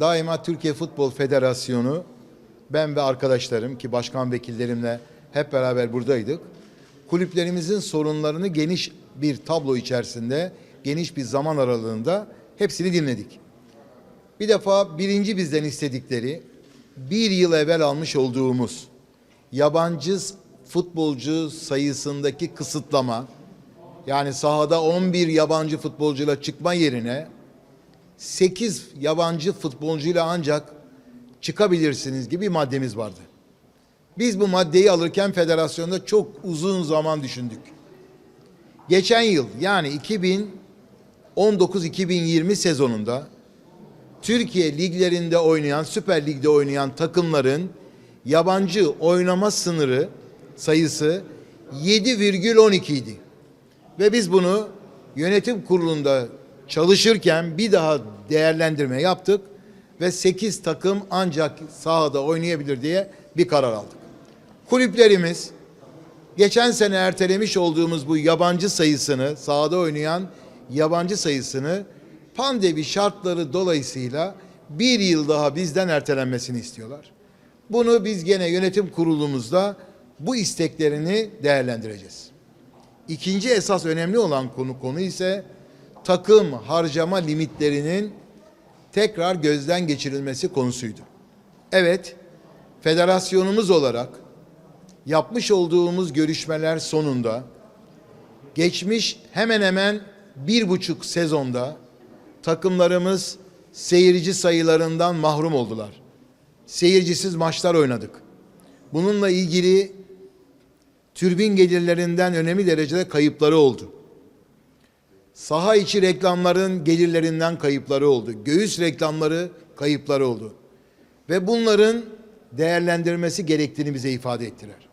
Daima Türkiye Futbol Federasyonu ben ve arkadaşlarım ki başkan vekillerimle hep beraber buradaydık. Kulüplerimizin sorunlarını geniş bir tablo içerisinde, geniş bir zaman aralığında hepsini dinledik. Bir defa birinci bizden istedikleri bir yıl evvel almış olduğumuz yabancı futbolcu sayısındaki kısıtlama yani sahada 11 yabancı futbolcuyla çıkma yerine 8 yabancı futbolcuyla ancak çıkabilirsiniz gibi bir maddemiz vardı. Biz bu maddeyi alırken federasyonda çok uzun zaman düşündük. Geçen yıl yani 2019-2020 sezonunda Türkiye liglerinde oynayan, Süper Lig'de oynayan takımların yabancı oynama sınırı sayısı 7,12 idi. Ve biz bunu yönetim kurulunda çalışırken bir daha değerlendirme yaptık ve 8 takım ancak sahada oynayabilir diye bir karar aldık. Kulüplerimiz geçen sene ertelemiş olduğumuz bu yabancı sayısını, sahada oynayan yabancı sayısını pandemi şartları dolayısıyla bir yıl daha bizden ertelenmesini istiyorlar. Bunu biz gene yönetim kurulumuzda bu isteklerini değerlendireceğiz. İkinci esas önemli olan konu konu ise takım harcama limitlerinin tekrar gözden geçirilmesi konusuydu. Evet, federasyonumuz olarak yapmış olduğumuz görüşmeler sonunda geçmiş hemen hemen bir buçuk sezonda takımlarımız seyirci sayılarından mahrum oldular. Seyircisiz maçlar oynadık. Bununla ilgili türbin gelirlerinden önemli derecede kayıpları oldu. Saha içi reklamların gelirlerinden kayıpları oldu. Göğüs reklamları kayıpları oldu. Ve bunların değerlendirmesi gerektiğini bize ifade ettiler.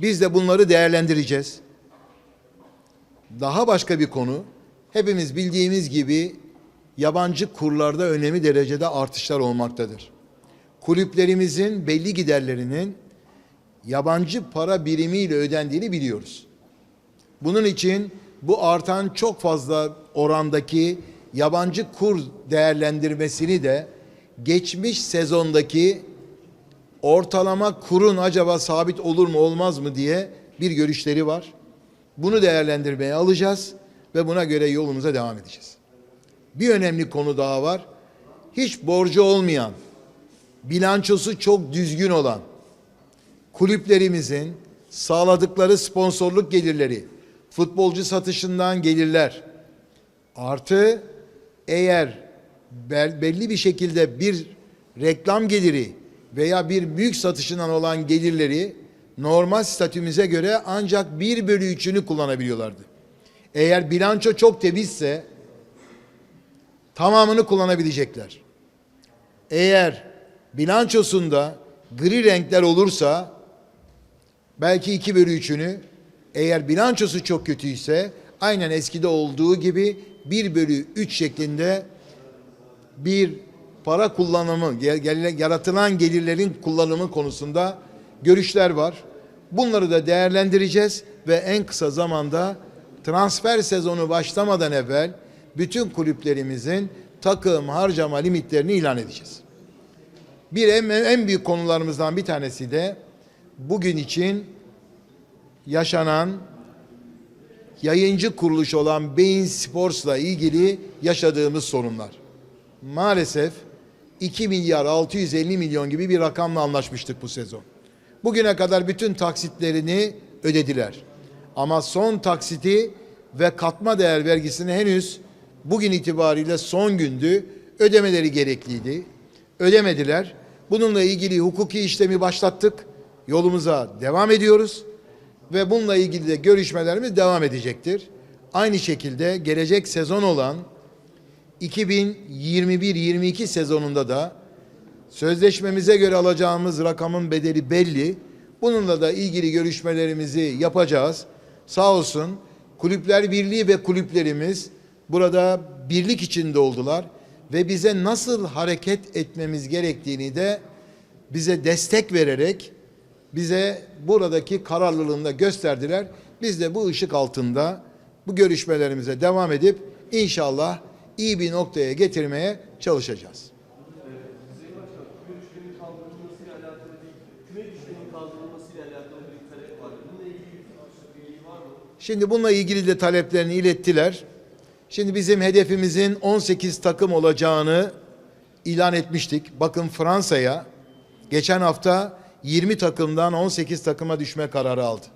Biz de bunları değerlendireceğiz. Daha başka bir konu, hepimiz bildiğimiz gibi yabancı kurlarda önemli derecede artışlar olmaktadır. Kulüplerimizin belli giderlerinin yabancı para birimiyle ödendiğini biliyoruz. Bunun için bu artan çok fazla orandaki yabancı kur değerlendirmesini de geçmiş sezondaki ortalama kurun acaba sabit olur mu olmaz mı diye bir görüşleri var. Bunu değerlendirmeye alacağız ve buna göre yolumuza devam edeceğiz. Bir önemli konu daha var. Hiç borcu olmayan, bilançosu çok düzgün olan kulüplerimizin sağladıkları sponsorluk gelirleri, futbolcu satışından gelirler. Artı eğer belli bir şekilde bir reklam geliri veya bir mülk satışından olan gelirleri normal statümüze göre ancak bir bölü üçünü kullanabiliyorlardı. Eğer bilanço çok temizse tamamını kullanabilecekler. Eğer bilançosunda gri renkler olursa belki iki bölü üçünü eğer bilançosu çok kötüyse aynen eskide olduğu gibi 1 bölü 3 şeklinde bir para kullanımı, yaratılan gelirlerin kullanımı konusunda görüşler var. Bunları da değerlendireceğiz ve en kısa zamanda transfer sezonu başlamadan evvel bütün kulüplerimizin takım harcama limitlerini ilan edeceğiz. Bir en, en büyük konularımızdan bir tanesi de bugün için yaşanan yayıncı kuruluş olan Beyin Sports'la ilgili yaşadığımız sorunlar. Maalesef 2 milyar 650 milyon gibi bir rakamla anlaşmıştık bu sezon. Bugüne kadar bütün taksitlerini ödediler. Ama son taksiti ve katma değer vergisini henüz bugün itibariyle son gündü. Ödemeleri gerekliydi. Ödemediler. Bununla ilgili hukuki işlemi başlattık. Yolumuza devam ediyoruz ve bununla ilgili de görüşmelerimiz devam edecektir. Aynı şekilde gelecek sezon olan 2021-22 sezonunda da sözleşmemize göre alacağımız rakamın bedeli belli. Bununla da ilgili görüşmelerimizi yapacağız. Sağ olsun Kulüpler Birliği ve kulüplerimiz burada birlik içinde oldular ve bize nasıl hareket etmemiz gerektiğini de bize destek vererek bize buradaki kararlılığını da gösterdiler. Biz de bu ışık altında bu görüşmelerimize devam edip inşallah iyi bir noktaya getirmeye çalışacağız. Şimdi bununla ilgili de taleplerini ilettiler. Şimdi bizim hedefimizin 18 takım olacağını ilan etmiştik. Bakın Fransa'ya geçen hafta 20 takımdan 18 takıma düşme kararı aldı.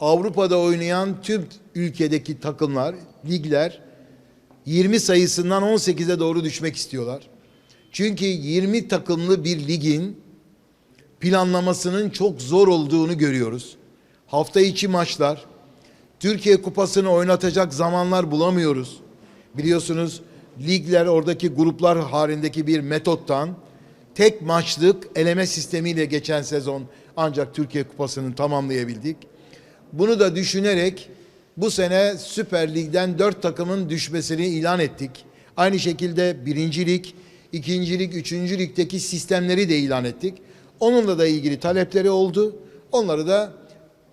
Avrupa'da oynayan tüm ülkedeki takımlar, ligler 20 sayısından 18'e doğru düşmek istiyorlar. Çünkü 20 takımlı bir ligin planlamasının çok zor olduğunu görüyoruz. Hafta içi maçlar, Türkiye Kupası'nı oynatacak zamanlar bulamıyoruz. Biliyorsunuz ligler oradaki gruplar halindeki bir metottan tek maçlık eleme sistemiyle geçen sezon ancak Türkiye Kupası'nı tamamlayabildik. Bunu da düşünerek bu sene Süper Lig'den dört takımın düşmesini ilan ettik. Aynı şekilde birinci lig, ikinci lig, üçüncü ligdeki sistemleri de ilan ettik. Onunla da ilgili talepleri oldu. Onları da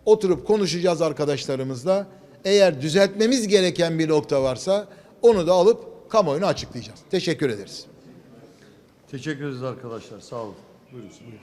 oturup konuşacağız arkadaşlarımızla. Eğer düzeltmemiz gereken bir nokta varsa onu da alıp kamuoyuna açıklayacağız. Teşekkür ederiz. Teşekkür ederiz arkadaşlar. Sağ olun. Buyurun. buyurun.